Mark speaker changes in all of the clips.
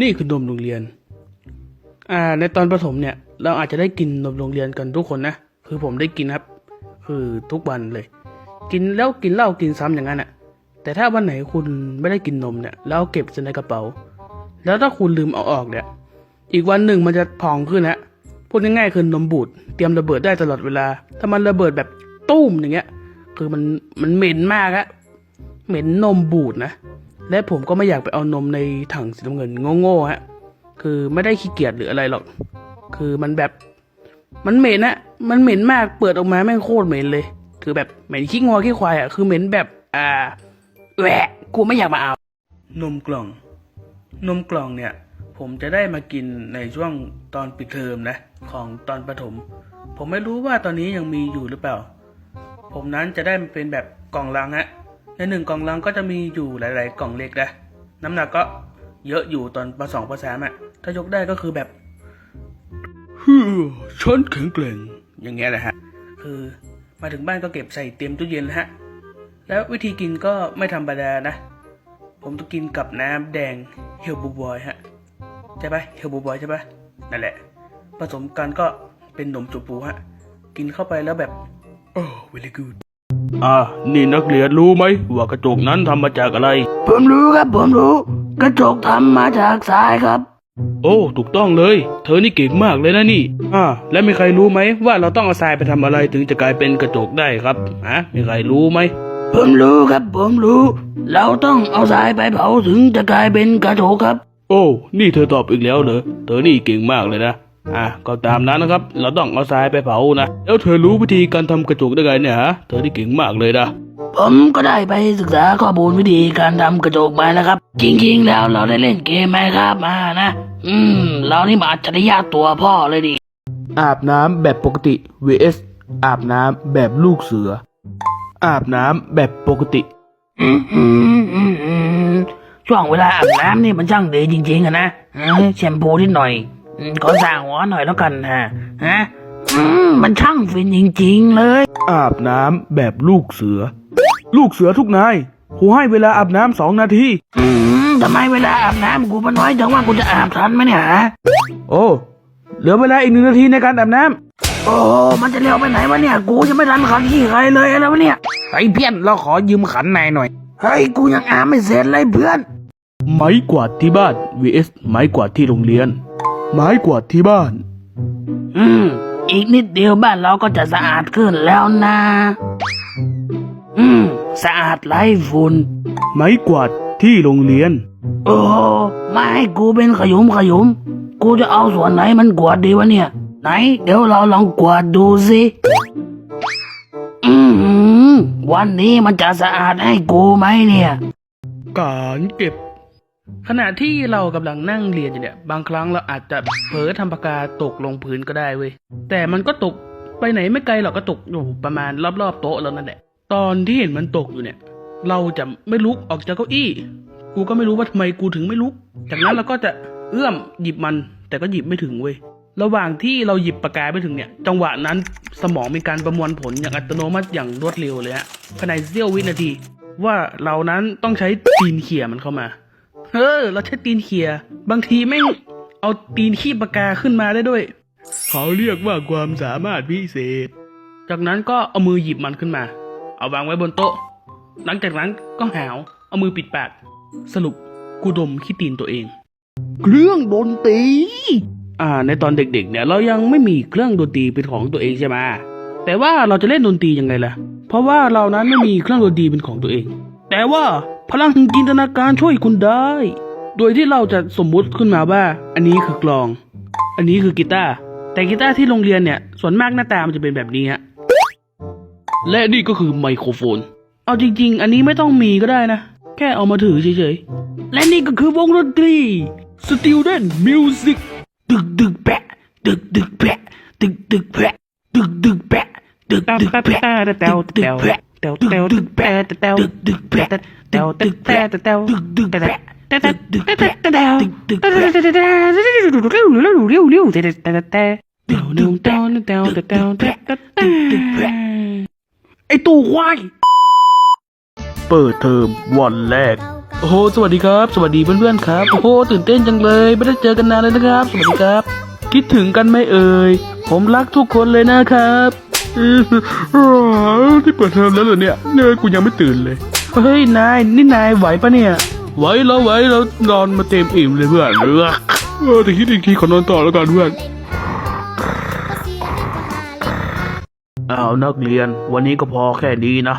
Speaker 1: นี่คือนมโรงเรียน อ่า ในตอนประถมเนี่ย เราอาจจะได้กินนมโรงเรียนกันทุกคนนะ คือผมได้กินครับ คือทุกวันเลย กินแล้วกินเหล้ากินซ้ำอย่างนั้นอะแต่ถ้าวันไหนคุณไม่ได้กินนมเนี่ย แล้วเก็บใส่ในกระเป๋า แล้วถ้าคุณลืมเอาออกเนี่ย อีกวันหนึ่งมันจะพองขึ้นฮะพูดง่ายๆคือนมบูด เตรียมระเบิดได้ตลอดเวลา ถ้ามันระเบิดแบบตุ้มอย่างเงี้ย คือมันมันเหม็นมากอะเหม็นนมบูดนะ และผมก็ไม่อยากไปเอานมในถังสีน้ำเงินโง่ๆฮะคือไม่ได้ขี้เกียจหรืออะไรหรอก คือมันแบบมันเหม็นอะมันเหม็นมากเปิดออกมาแม่งโคตรเหม็นเลย คือแบบเหม็นขี้งอขี้ควายอะคือเหม็นแบบอ่าแหวะกูไม่อยากมาเอา นมกล่อง นมกล่องเนี่ย ผมจะได้มากินในช่วงตอนปิดเทอมนะ ของตอนประถม ผมไม่รู้ว่าตอนนี้ยังมีอยู่หรือเปล่า ผมนั้นจะได้เป็นแบบกล่องลังฮะ ในหนึ่งกล่องลังก็จะมีอยู่หลาย ๆ กล่องเล็กนะน้ำหนักก็เยอะอยู่ตอนปสองปสามอะถ้ายกได้ก็คือแบบฮึฉันแข็งแกร่งอย่างเงี้ยแหละฮะ คือมาถึงบ้านก็เก็บใส่เตรียมตู้เย็นแล้วฮะ แล้ววิธีกินก็ไม่ธรรมดานะ ผมจะกินกับน้ำแดงเฮลบูบอยฮะใช่ปะเฮลบูบอยใช่ปะนั่นแหละ ผสมกันก็เป็นนมจูปูฮะ กินเข้าไปแล้วแบบ โอ้ very good อ่านี่นักเรียนรู้ไหมว่ากระจกนั้นทำมาจากอะไร
Speaker 2: ผมรู้ครับผมรู้ กระจกทำมาจากทรายครับ
Speaker 1: โอ้ ถูกต้องเลย เธอนี่เก่งมากเลยนะนี่ อ่า แล้วมีใครรู้ไหมว่าเราต้องเอาทรายไปทำอะไรถึงจะกลายเป็นกระจกได้ครับฮะมีใครรู้ไหม
Speaker 2: ผมรู้ครับผมรู้ เราต้องเอาทรายไปเผาถึงจะกลายเป็นกระจกครับ
Speaker 1: โอ้ นี่เธอตอบอีกแล้วเหรอ เธอนี่เก่งมากเลยนะ อะก็ตามนั้นนะครับ เราต้องเอาทรายไปเผานะ แล้วเธอรู้วิธีการทำกระจกได้ไงเนี่ยฮะ เธอนี่เก่งมากเลยนะ
Speaker 2: ผมก็ได้ไปศึกษาข้อมูลวิธีการทำกระจกมานะครับ จริงๆ แล้วเราได้เล่นเกมไหมครับมานะ อืม เรานี่มาอัจฉริยะตัวพ่อเลยดิ
Speaker 1: อาบน้ำแบบปกติ vs อาบน้ำแบบลูกเสือ อาบน้ำแบบปกติ
Speaker 2: อืมอืมอืมอืมช่วงเวลาอาบน้ำนี่มันช่างดีจริงๆอะนะเอ้ยแชมพูนิดหน่อยอืม ขอสร้างหัวหน่อยแล้วกันฮะฮะอืมมันช่างฟินจริง ๆ เลย
Speaker 1: อาบน้ำแบบลูกเสือ ลูกเสือทุกนายครูให้เวลาอาบน้ำสองนาที
Speaker 2: อืมทำไมเวลาอาบน้ำกูมันน้อยจังว่ากูจะอาบทันไหมเนี่ยฮะ
Speaker 1: โอ้เหลือเวลาอีกหนึ่งนาทีในการอาบน้ำ
Speaker 2: โอ้มันจะเร็วไปไหนวะเนี่ย กูยังไม่ทันขันขี้ใครเลยแล้ววะเนี่ย
Speaker 1: ไอ้เพี้ยนเราขอยืมขันนายหน่อย
Speaker 2: เฮ้ยกูยังอาบไม่เสร็จเลยเพื่อน
Speaker 1: ไม้กวาดที่บ้าน vs ไม้กวาดที่โรงเรียน ไม้กวาดที่บ้าน
Speaker 2: อืม อีกนิดเดียวบ้านเราก็จะสะอาดขึ้นแล้วนะ อืม สะอาดไร้ฝุ่น
Speaker 1: ไม้กวาดที่โรงเรียน
Speaker 2: โอ้ไม่ให้กูเป็นขยุมขยุม กูจะเอาส่วนไหนมันกวาดดีวะเนี่ย ไหน เดี๋ยวเราลองกวาดดูสิอืมหือวันนี้มันจะสะอาดให้กูไหมเนี่ย
Speaker 1: การเก็บ ขณะที่เรากำลังนั่งเรียนอยู่เนี่ย บางครั้งเราอาจจะเผลอทำปากกาตกลงพื้นก็ได้เว้ย แต่มันก็ตกไปไหนไม่ไกลหรอกก็ตกอยู่ประมาณรอบๆโต๊ะแล้วนั่นแหละ ตอนที่เห็นมันตกอยู่เนี่ย เราจะไม่ลุกออกจากเก้าอี้ กูก็ไม่รู้ว่าทำไมกูถึงไม่ลุก จากนั้นเราก็จะเอื้อมหยิบมัน แต่ก็หยิบไม่ถึงเว้ย ระหว่างที่เราหยิบปากกาไม่ถึงเนี่ย จังหวะนั้นสมองมีการประมวลผลอย่างอัตโนมัติอย่างรวดเร็วเลยฮะภายในเสี้ยววินาที ว่าเรานั้นต้องใช้ตีนเขี่ยมันเข้ามา เออ เราใช้ตีนเขี่ยบางทีแม่งเอาตีนขี้ปากกาขึ้นมาได้ด้วย เขาเรียกว่าความสามารถพิเศษ จากนั้นก็เอามือหยิบมันขึ้นมา เอาวางไว้บนโต๊ะ หลังจากนั้นก็หาวเอามือปิดปาก สรุปกูดมขี้ตีนตัวเอง เครื่องดนตรีอ่า ในตอนเด็กๆ เนี่ย เรายังไม่มีเครื่องดนตรีเป็นของตัวเองใช่ไหมแต่ว่าเราจะเล่นดนตรียังไงล่ะ เพราะว่าเรานั้นไม่มีเครื่องดนตรีเป็นของตัวเอง แต่ว่า พลังแห่งจินตนาการช่วยคุณได้ โดยที่เราจะสมมุติขึ้นมาว่า อันนี้คือกลอง อันนี้คือกีตาร์ แต่กีตาร์ที่โรงเรียนเนี่ย ส่วนมากหน้าตามันจะเป็นแบบนี้ฮะ และนี่ก็คือไมโครโฟน เอาจริง ๆ อันนี้ไม่ต้องมีก็ได้นะ แค่เอามาถือเฉยๆ และนี่ก็คือวงดนตรี Student Music ดึกดึกแปะ ดึกดึกแปะ ดึกดึกแปะ ดึกดึกแปะ ดึกดึกแปะ ดึกดึกแปะ ดึกดึกแปะ ดึกดึกแปะ ดึกดึกแปะดึกดึกแปะดึกดึกแปะดึกดึกแปะไอตู่ควายเปิดเทอมวันแรกโอ้โหสวัสดีครับสวัสดีเพื่อนๆครับโอ้โหตื่นเต้นจังเลยไม่ได้เจอกันนานเลยนะครับสวัสดีครับคิดถึงกันไหมเอ่ยผมรักทุกคนเลยนะครับที่เปิดเทอมแล้วเหรอเนี่ยเนี่ยกูยังไม่ตื่นเลย เฮ้ยนายนี่นายไหวปะเนี่ย ไหวแล้วไหวแล้วนอนมาเต็มอิ่มเลยเพื่อนเออเออแต่คิดอีกทีขอนอนต่อแล้วกันเพื่อนอ้าวนักเรียนวันนี้ก็พอแค่นี้นะ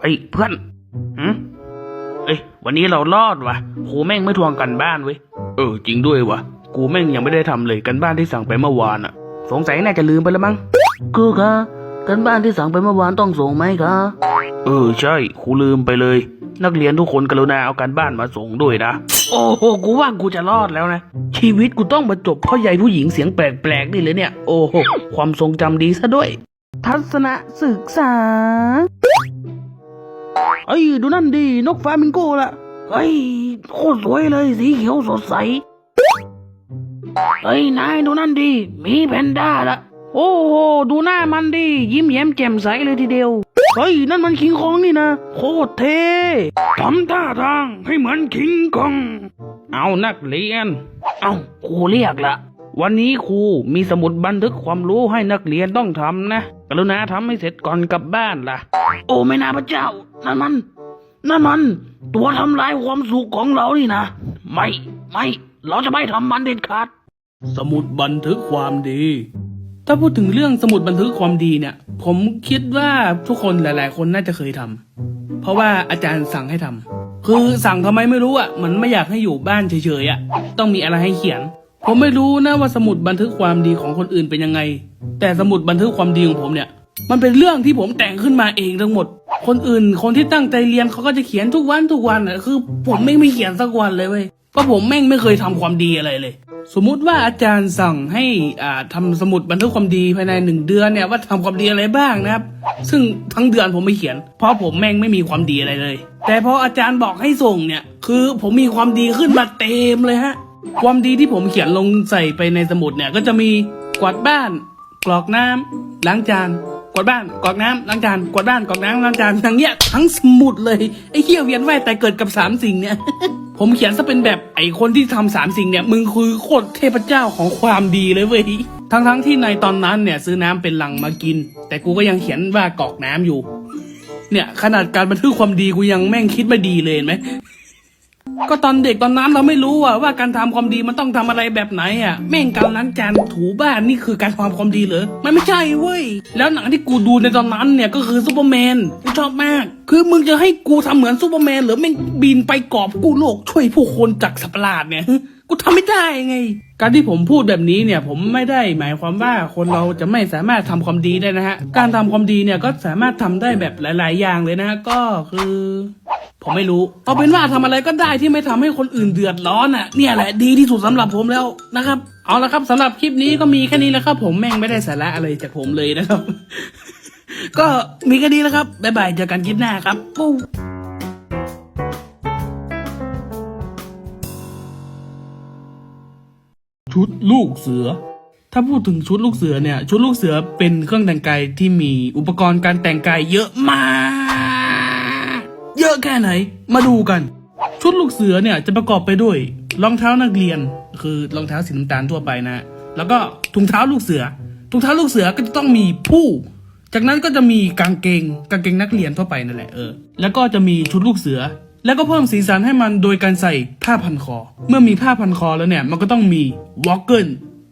Speaker 1: ไอ้ยเพื่อนหืมเอ้ยวันนี้เรารอดวะครูแม่งไม่ทวงกันบ้านเว้ยเออ จริงด้วยวะกูแม่งยังไม่ได้ทำเลยกันบ้านที่สั่งไปเมื่อวานอะสงสัยน่าจะลืมไปแล้วมั้ง
Speaker 2: ครูคะกันบ้านที่สั่งไปเมื่อวานต้องส่งไหมคะ
Speaker 1: เออใช่ครูลืมไปเลย นักเรียนทุกคนกรุณาเอาการบ้านมาส่งด้วยนะ โอ้โหกูว่ากูจะรอดแล้วนะ ชีวิตกูต้องมาจบเพราะยายผู้หญิงเสียงแปลกๆนี่เลยเนี่ย โอ้โหความทรงจำดีซะด้วย ทัศนศึกษาเอ้ยดูนั่นดินกฟลามิงโก้ละ
Speaker 2: เฮ้ยโคตรสวยเลยสีเขียวสดใสเฮ้ยนายดูนั่นดิมีแพนด้าละ
Speaker 1: โอ้โหดูหน้ามันดิยิ้มแย้มแจ่มใสเลยทีเดียว เฮ้ย นั่นมันคิงคองนี่นะ โคตรเท่ทำท่าทางให้เหมือนคิงคอง เอานักเรียน
Speaker 2: เอ้าครูเรียกละ
Speaker 1: วันนี้ครูมีสมุดบันทึกความรู้ให้นักเรียนต้องทำนะ กรุณาทำให้เสร็จก่อนกลับบ้านล่ะ
Speaker 2: โอ้ไม่นาพระเจ้า นั่นมัน นั่นมัน ตัวทำลายความสุขของเรานี่นะ ไม่ ไม่ เราจะไม่ทำมันเด็ดขาด
Speaker 1: สมุดบันทึกความดี ถ้าพูดถึงเรื่องสมุดบันทึกความดีเนี่ย ผมคิดว่าทุกคนหลาย ๆ คนน่าจะเคยทำเพราะว่าอาจารย์สั่งให้ทำคือสั่งทำไมไม่รู้อะเหมือนไม่อยากให้อยู่บ้านเฉย ๆ อะ ต้องมีอะไรให้เขียน ผมไม่รู้นะว่าสมุดบันทึกความดีของคนอื่นเป็นยังไง แต่สมุดบันทึกความดีของผมเนี่ย มันเป็นเรื่องที่ผมแต่งขึ้นมาเองทั้งหมด คนอื่นคนที่ตั้งใจเรียนเขาก็จะเขียนทุกวันทุกวันอะคือ ผมไม่ไม่เขียนสักวันเลยเว้ย เพราะผมแม่งไม่เคยทำความดีอะไรเลย สมมุติว่าอาจารย์สั่งให้อ่าทำสมุดบันทึกความดีภายในหนึ่งเดือนเนี่ยว่าทำความดีอะไรบ้างนะครับ ซึ่งทั้งเดือนผมไม่เขียน เพราะผมแม่งไม่มีความดีอะไรเลย แต่พออาจารย์บอกให้ส่งเนี่ย คือผมมีความดีขึ้นมาเต็มเลยฮะ ความดีที่ผมเขียนลงใส่ไปในสมุดเนี่ยก็จะมีกวาดบ้าน กรอกน้ำล้างจาน วาดบ้านกรอกน้ำล้างจานกวาดบ้านกรอกน้ำล้างจานทั้งเนี้ยทั้งสมุดเลยไอ้เหี้ยเวียนว่ายแต่เกิดกับสามสิ่งเนี่ยผมเขียนซะเป็นแบบไอ้คนที่ทำสามสิ่งเนี่ยมึงคือโคตรเทพเจ้าของความดีเลยเว้ยทั้งทั้งๆที่ในตอนนั้นเนี่ยซื้อน้ำเป็นลังมากิน แต่กูก็ยังเขียนว่ากอกน้ำอยู่ เนี่ยขนาดการบันทึกความดีกูยังแม่งคิดไม่ดีเลยเห็นไหม ก็ตอนเด็กตอนนั้นเราไม่รู้อะว่าการทำความดีมันต้องทำอะไรแบบไหนอะแม่งการล้างจานถูบ้านนี่คือการทำความดีเหรอมันไม่ใช่เว้ยแล้วหนังที่กูดูในตอนนั้นเนี่ยก็คือซูเปอร์แมนกูชอบมาก คือมึงจะให้กูทำเหมือนซูเปอร์แมนหรือแม่งบินไปกอบกู้โลกช่วยผู้คนจากสัตว์ประหลาดเนี่ย กูทำไม่ได้ไง การที่ผมพูดแบบนี้เนี่ยผมไม่ได้หมายความว่าคนเราจะไม่สามารถทำความดีได้นะฮะ การทำความดีเนี่ยก็สามารถทำได้แบบหลาย ๆ อย่างเลยนะฮะก็คือ ผมไม่รู้เอาเป็นว่าทำอะไรก็ได้ที่ไม่ทำให้คนอื่นเดือดร้อนอะเนี่ยแหละดีที่สุดสำหรับผมแล้วนะครับเอาละครับสำหรับคลิปนี้ก็มีแค่นี้แหล้วครับ ผมแม่งไม่ได้สาระอะไรจากผมเลยนะครับ ก็มีแค่นี้แล้วครับบ๊ายบายเจอกันคลิปหน้าครับปู้ ชุดลูกเสือ ถ้าพูดถึงชุดลูกเสือเนี่ย ชุดลูกเสือเป็นเครื่องแต่งกายที่มีอุปกรณ์การแต่งกายเยอะมาก เยอะแค่ไหน มาดูกัน ชุดลูกเสือเนี่ยจะประกอบไปด้วยรองเท้านักเรียน คือรองเท้าสีน้ำตาลทั่วไปนะ แล้วก็ถุงเท้าลูกเสือ ถุงเท้าลูกเสือก็จะต้องมีผู้จากนั้นก็จะมีกางเกงกางเกงนักเรียนทั่วไปนั่นแหละเออ แล้วก็จะมีชุดลูกเสือ แล้วก็เพิ่มสีสันให้มันโดยการใส่ผ้าพันคอ เมื่อมีผ้าพันคอแล้วเนี่ย มันก็ต้องมีวอลเกิล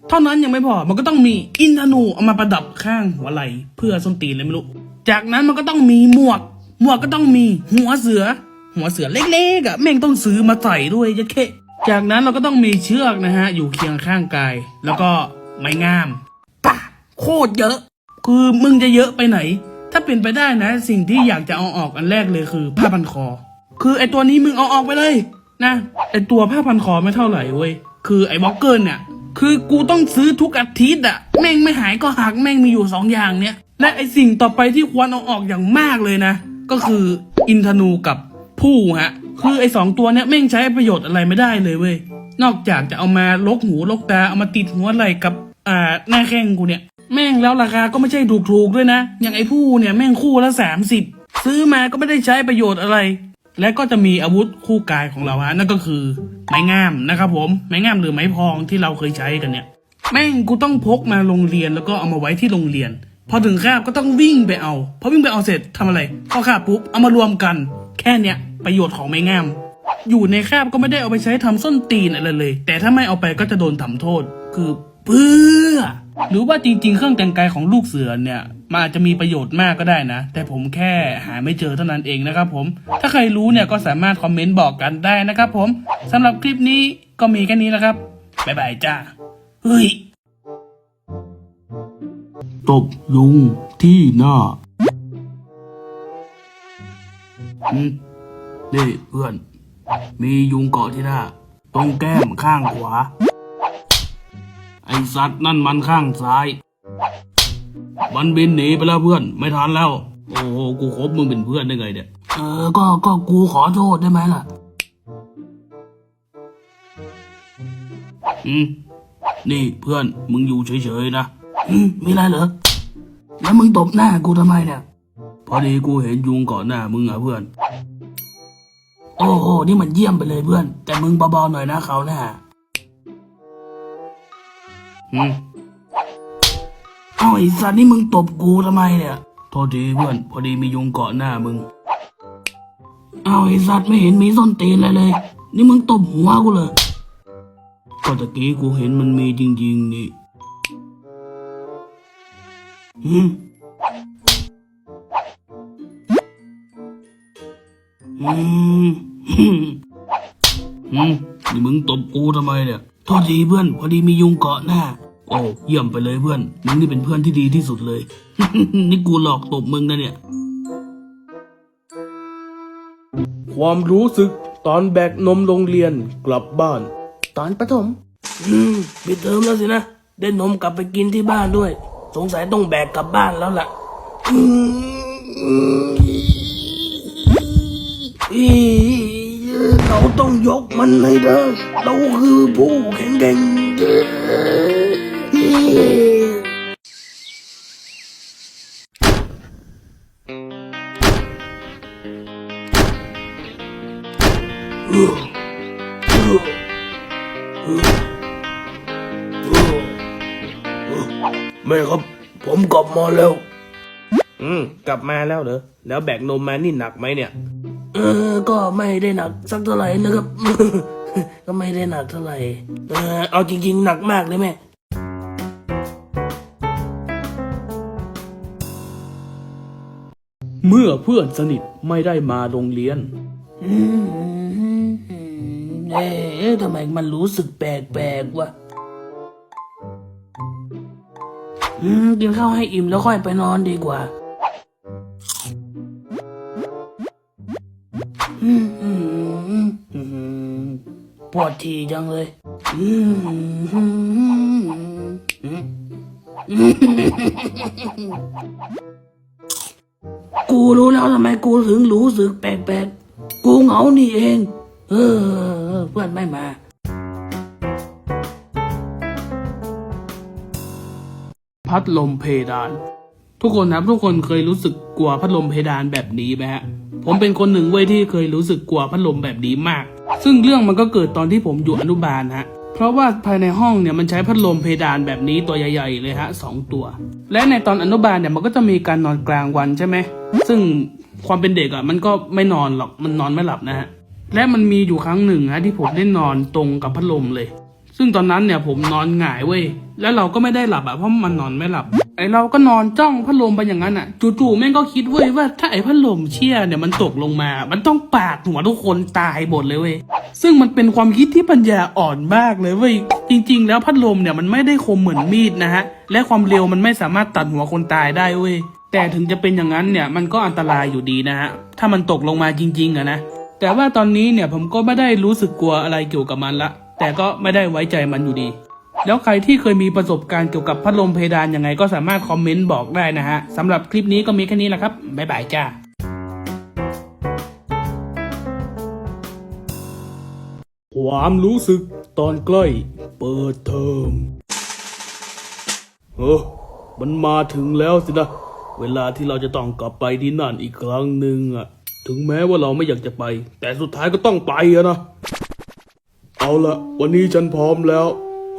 Speaker 1: เท่านั้นยังไม่พอ มันก็ต้องมีอินทนูเอามาประดับข้างหัวไหล่เพื่อส้นตีนเลยไม่รู้ จากนั้นมันก็ต้องมีหมวก หมวกก็ต้องมีหัวเสือ หัวเสือเล็กๆอะแม่งต้องซื้อมาใส่ด้วยยัดเข้จากนั้นเราก็ต้องมีเชือกนะฮะ อยู่เคียงข้างกาย แล้วก็ไม้งามปะโคตรเยอะ คือมึงจะเยอะไปไหน ถ้าเป็นไปได้นะ สิ่งที่อยากจะเอาออกอันแรกเลยคือผ้าพันคอ คือไอตัวนี้มึงเอาออกไปเลย นะ ไอตัวผ้าพันคอไม่เท่าไหร่เว้ย คือไอบล็อกเกอร์เนี่ย คือกูต้องซื้อทุกอาทิตย์อะแม่งไม่หายก็หักแม่งมีอยู่สองอย่างเนี่ยและไอสิ่งต่อไปที่ควรเอาออกอย่างมากเลยนะ ก็คืออินทนูกับผู้ฮะ คือไอสองตัวเนี้ยแม่งใช้ประโยชน์อะไรไม่ได้เลยเว้ย นอกจากจะเอามาลกหูลกตาเอามาติดหัวไหล่กับอ่าหน้าแข้งกูเนี่ยแม่งแล้วราคาก็ไม่ใช่ถูกๆด้วยนะ อย่างไอ้ผู้เนี่ยแม่งคู่ละสามสิบซื้อมาก็ไม่ได้ใช้ประโยชน์อะไร และก็จะมีอาวุธคู่กายของเราฮะนั่นก็คือไม้งามนะครับผมไม้งามหรือไม้พองที่เราเคยใช้กันเนี่ยแม่งกูต้องพกมาโรงเรียนแล้วก็เอามาไว้ที่โรงเรียน พอถึงคาบก็ต้องวิ่งไปเอาพอวิ่งไปเอาเสร็จทำอะไรพอคาบปุ๊บเอามารวมกัน แค่เนี้ยประโยชน์ของไม้งาม อยู่ในคาบก็ไม่ได้เอาไปใช้ทำส้นตีนอะไรเลย แต่ถ้าไม่เอาไปก็จะโดนทำโทษ คือเพื่อ หรือว่าจริง ๆ เครื่องแต่งกายของลูกเสือเนี่ยมันอาจจะมีประโยชน์มากก็ได้นะ แต่ผมแค่หาไม่เจอเท่านั้นเองนะครับผม ถ้าใครรู้เนี่ยก็สามารถคอมเมนต์บอกกันได้นะครับผมสำหรับคลิปนี้ก็มีแค่นี้นะครับบ๊ายบายจ้าเฮ้ย
Speaker 2: ตบยุงที่หน้า
Speaker 1: อืม
Speaker 2: นี่เพื่อน มียุงเกาะที่หน้า ตรงแก้มข้างขวา ไอสัตว์นั่นมันข้างซ้าย มันบินหนีไปแล้วเพื่อน ไม่ทันแล้ว โอ้โหกูคบมึงเป็นเพื่อนได้ไงเนี่ย เออ ก็ก็กูขอโทษได้ไหมล่ะ อืม นี่เพื่อนมึงอยู่เฉยๆนะอืมมีอะไรเหรอ แล้วมึงตบหน้ากูทำไมเนี่ย พอดีกูเห็นยุงเกาะหน้ามึงอะเพื่อน โอ้โห นี่มันเยี่ยมไปเลยเพื่อน แต่มึงเบาๆหน่อยนะเขาวหน้า
Speaker 1: อืม
Speaker 2: เอาไอ้สัตว์นี่มึงตบกูทำไมเนี่ยโทษทีเพื่อนพอดีมียุงเกาะหน้ามึง เอาไอ้สัตว์ไม่เห็นมีส้นตีนอะไรเลย นี่มึงตบหัวกูเลยก็ตะกี้กูเห็นมันมีจริงๆนี่อืมอืมอืมนี่มึงตบกูทำไมเนี่ยโทษทีเพื่อน พอดีมียุงเกาะหน้า โอ้เยี่ยมไปเลยเพื่อน มึงนี่เป็นเพื่อนที่ดีที่สุดเลย นี่กูหลอกตบมึงนะเนี่ย
Speaker 1: ความรู้สึกตอนแบกนมโรงเรียนกลับบ้าน
Speaker 2: ตอนประถม อืมปิดเทอมแล้วสินะ ได้นมกลับไปกินที่บ้านด้วย สงสัยต้องแบกกลับบ้านแล้วล่ะอืมอีเราต้องยกมันให้ได้ เราคือผู้แข็งแกร่ง แม่ครับ ผมกลับมาแล้ว
Speaker 1: อืม กลับมาแล้วเหรอ แล้วแบกนมมานี่หนักไหมเนี่ย
Speaker 2: เออ ก็ไม่ได้หนักสักเท่าไหร่นะครับ ก็ไม่ได้หนักเท่าไหร่ เออ เอาจริง ๆ หนักมากเลยแม่
Speaker 1: เมื่อเพื่อนสนิทไม่ได้มาโรงเรียน
Speaker 2: เอ๊ะทำไมมันรู้สึกแปลกๆวะอืมกินข้าวให้อิ่มแล้วค่อยไปนอนดีกว่าอืมอืมอืมปวดทีจังเลยอืมอืมอืม กูรู้แล้วทำไมกูถึงรู้สึกแปลกๆ กูเหงานี่เอง เออ เพื่อนไม่มา
Speaker 1: พัดลมเพดาน ทุกคนครับทุกคนเคยรู้สึกกลัวพัดลมเพดานแบบนี้ไหมฮะ ผมเป็นคนหนึ่งเว้ยที่เคยรู้สึกกลัวพัดลมแบบนี้มาก ซึ่งเรื่องมันก็เกิดตอนที่ผมอยู่อนุบาลฮะ เพราะว่าภายในห้องเนี่ยมันใช้พัดลมเพดานแบบนี้ตัวใหญ่ๆเลยฮะสองตัว และในตอนอนุบาลเนี่ยมันก็จะมีการนอนกลางวันใช่ไหมซึ่งความเป็นเด็กอะ่ะมันก็ไม่นอนหรอกมันนอนไม่หลับนะฮะและมันมีอยู่ครั้งหนึ่งฮะที่ผมได้นอนตรงกับพัดลมเลย ซึ่งตอนนั้นเนี่ยผมนอนหงายเว้ยแล้วเราก็ไม่ได้หลับอะเพราะมันนอนไม่หลับ ไอเราก็นอนจ้องพัดลมไปอย่างนั้นอะ จู่ๆแม่งก็คิดเว้ยว่าถ้าไอพัดลมเชี่ยเนี่ยมันตกลงมา มันต้องปาดหัวทุกคนตายหมดเลยเว้ย ซึ่งมันเป็นความคิดที่ปัญญาอ่อนมากเลยเว้ย จริง ๆ แล้วพัดลมเนี่ยมันไม่ได้คมเหมือนมีดนะฮะ และความเร็วมันไม่สามารถตัดหัวคนตายได้เว้ย แต่ถึงจะเป็นอย่างนั้นเนี่ยมันก็อันตรายอยู่ดีนะฮะ ถ้ามันตกลงมาจริงๆอะนะ แต่ว่าตอนนี้เนี่ยผมก็ไม่ได้รู้สึกกลัวอะไรเกี่ยวกับมันละ แต่ก็ไม่ได้ไว้ใจมันอยู่ดี แล้วใครที่เคยมีประสบการณ์เกี่ยวกับพัดลมเพดานยังไงก็สามารถคอมเมนต์บอกได้นะฮะสำหรับคลิปนี้ก็มีแค่นี้แหละครับ บ๊ายบายจ้าความรู้สึกตอนใกล้เปิดเทอมเออมันมาถึงแล้วสินะ เวลาที่เราจะต้องกลับไปที่นั่นอีกครั้งหนึ่งอะถึงแม้ว่าเราไม่อยากจะไป แต่สุดท้ายก็ต้องไปอะนะ เอาละวันนี้ฉันพร้อมแล้ว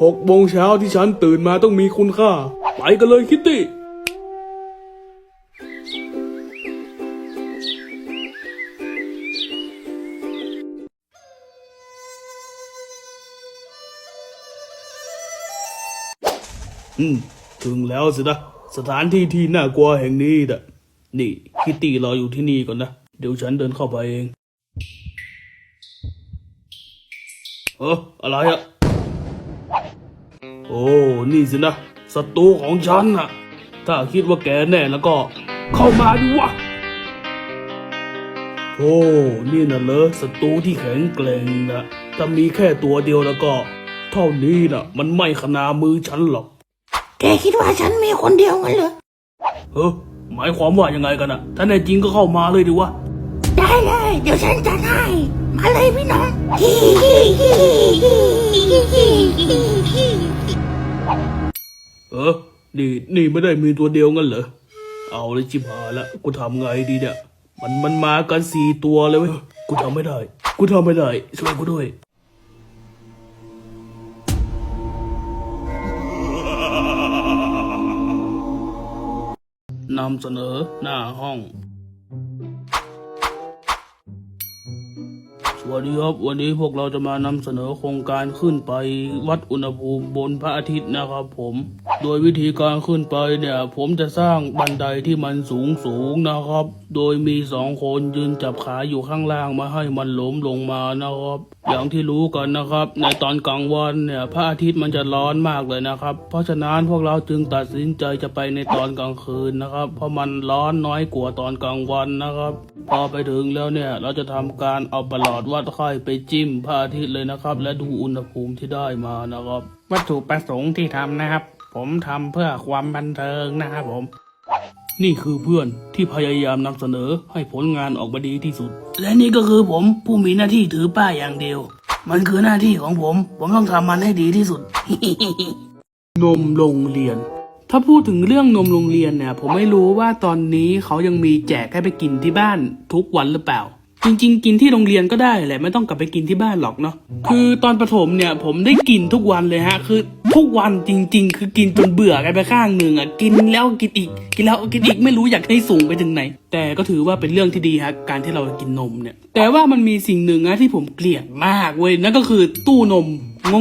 Speaker 1: หกโมงเช้าที่ฉันตื่นมาต้องมีคุณค่า ไปกันเลยคิตตี้ อืม ถึงแล้วสินะ สถานที่ที่น่ากลัวแห่งนี้นะนี่ คิตตี้รออยู่ที่นี่ก่อนนะ เดี๋ยวฉันเดินเข้าไปเอง เอออะไรอะ โอ้ นี่สินะศัตรูของฉันน่ะ ถ้าคิดว่าแกแน่แล้วก็ เข้ามาดิวะ โอ้ นี่น่ะเหรอศัตรูที่แข็งแกร่งนะถ้ามีแค่ตัวเดียวแล้วก็ เท่านี้น่ะ มันไม่ขนามือฉันหรอก
Speaker 2: แกคิดว่าฉันมีคนเดียวงั้นเหรอ
Speaker 1: เฮ้อหมายความว่ายังไงกันอะถ้าแน่จริงก็เข้ามาเลยดิวะ
Speaker 2: ได้เลย เดี๋ยวฉันจัดให้มาเลยพี่น้อง
Speaker 1: เออ นี่ นี่ไม่ได้มีตัวเดียวงั้นเหรอ เอาเลยจิบหายละ กูทำไงดีเนี่ย มัน มันมากันสี่ตัวเลยเว้ย กูทำไม่ได้ กูทำไม่ได้ ช่วยกูด้วยนำเสนอหน้าห้อง วัสดีครับวันนี้พวกเราจะมานำเสนอโครงการขึ้นไปวัดอุณหภูมิบนพระอาทิตย์นะครับผม โดยวิธีการขึ้นไปเนี่ย ผมจะสร้างบันไดที่มันสูงสูงนะครับ โดยมีสองคนยืนจับขาอยู่ข้างล่างมาให้มันล้มลงมานะครับ อย่างที่รู้กันนะครับ ในตอนกลางวันเนี่ยพระอาทิตย์มันจะร้อนมากเลยนะครับ เพราะฉะนั้นพวกเราจึงตัดสินใจจะไปในตอนกลางคืนนะครับ เพราะมันร้อนน้อยกว่าตอนกลางวันนะครับ พอไปถึงแล้วเนี่ย เราจะทำการเอาประหลอดวัดไข้ไปจิ้มพระอาทิตย์เลยนะครับ และดูอุณหภูมิที่ได้มานะครับ
Speaker 3: วัตถุประสงค์ที่ทำนะครับ ผมทำเพื่อความบันเทิงนะครับผม
Speaker 1: นี่คือเพื่อนที่พยายามนำเสนอให้ผลงานออกมาดีที่สุด
Speaker 2: และนี่ก็คือผมผู้มีหน้าที่ถือป้ายอย่างเดียว มันคือหน้าที่ของผม ผมต้องทำมันให้ดีที่สุด
Speaker 1: นมโรงเรียน ถ้าพูดถึงเรื่องนมโรงเรียนเนี่ย ผมไม่รู้ว่าตอนนี้เขายังมีแจกให้ไปกินที่บ้านทุกวันหรือเปล่า จริง ๆ กินที่โรงเรียนก็ได้แหละไม่ต้องกลับไปกินที่บ้านหรอกเนาะคือตอนประถมเนี่ยผมได้กินทุกวันเลยฮะ คือทุกวันจริง ๆ คือกินจนเบื่อกันไปข้างหนึ่งอะกินแล้วกินอีก กินแล้วกินอีกไม่รู้อยากให้สูงไปถึงไหน แต่ก็ถือว่าเป็นเรื่องที่ดีฮะการที่เรากินนมเนี่ย แต่ว่ามันมีสิ่งหนึ่งนะที่ผมเกลียดมากเว้ยนั่นก็คือตู้นม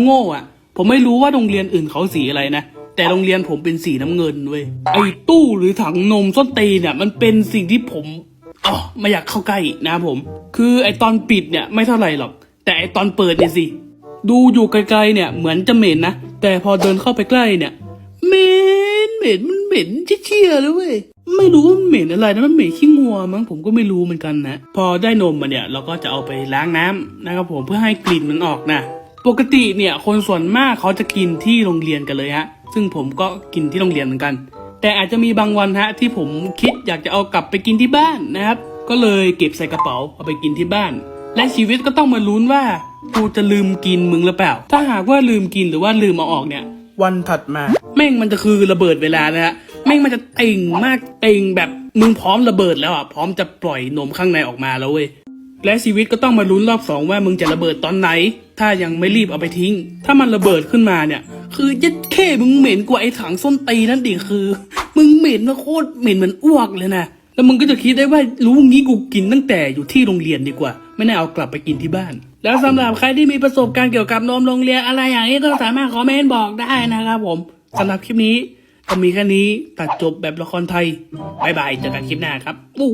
Speaker 1: โง่ๆอะ ผมไม่รู้ว่าโรงเรียนอื่นเขาสีอะไรนะ แต่โรงเรียนผมเป็นสีน้ำเงินเว้ยไอ้ตู้หรือถังนมส้นตีเนี่ย มันเป็นสิ่งที่ผมอ๋อไม่อยากเข้าใกล้นะครับผม คือไอ้ตอนปิดเนี่ยไม่เท่าไหร่หรอก แต่ไอ้ตอนเปิดเนี่ยสิ ดูอยู่ไกลๆเนี่ย เหมือนจะเหม็นนะ แต่พอเดินเข้าไปใกล้เนี่ยเหม็นเหม็นมันเหม็นเชี่ยเลยเว้ยไม่รู้ว่ามันเหม็นอะไรนะมันเหม็นขี้งัวมั้งผมก็ไม่รู้เหมือนกันนะพอได้นมมาเนี่ยเราก็จะเอาไปล้างน้ำนะครับผมเพื่อให้กลิ่นมันออกนะปกติเนี่ยคนส่วนมากเขาจะกินที่โรงเรียนกันเลยฮะ ซึ่งผมก็กินที่โรงเรียนเหมือนกัน แต่อาจจะมีบางวันฮะที่ผมคิดอยากจะเอากลับไปกินที่บ้านนะครับ ก็เลยเก็บใส่กระเป๋าเอาไปกินที่บ้าน และชีวิตก็ต้องมาลุ้นว่ากูจะลืมกินมึงหรือเปล่า ถ้าหากว่าลืมกินหรือว่าลืมเอาออกเนี่ย วันถัดมา แม่งมันจะคือระเบิดเวลานะฮะแม่งมันจะเต่งมากเต่งแบบมึงพร้อมระเบิดแล้วอะพร้อมจะปล่อยนมข้างในออกมาแล้วเว้ย และชีวิตก็ต้องมาลุ้นรอบสองว่ามึงจะระเบิดตอนไหน ถ้ายังไม่รีบเอาไปทิ้ง ถ้ามันระเบิดขึ้นมาเนี่ย คือยัดเข้มึงเหม็นกว่าไอ้ถังส้นตีนั่นดิคือ มึงเหม็นนะโคตรเหม็นเหมือนอ้วกเลยนะแล้วมึงก็จะคิดได้ว่ารู้งี้กูกินตั้งแต่อยู่ที่โรงเรียนดีกว่า ไม่ได้เอากลับไปกินที่บ้าน แล้วสำหรับใครที่มีประสบการณ์เกี่ยวกับนมโรงเรียนอะไรอย่างนี้ก็สามารถคอมเมนต์บอกได้นะครับผมสำหรับคลิปนี้ก็มีแค่นี้ตัดจบแบบละครไทยบายบายเจอกันคลิปหน้าครับอู้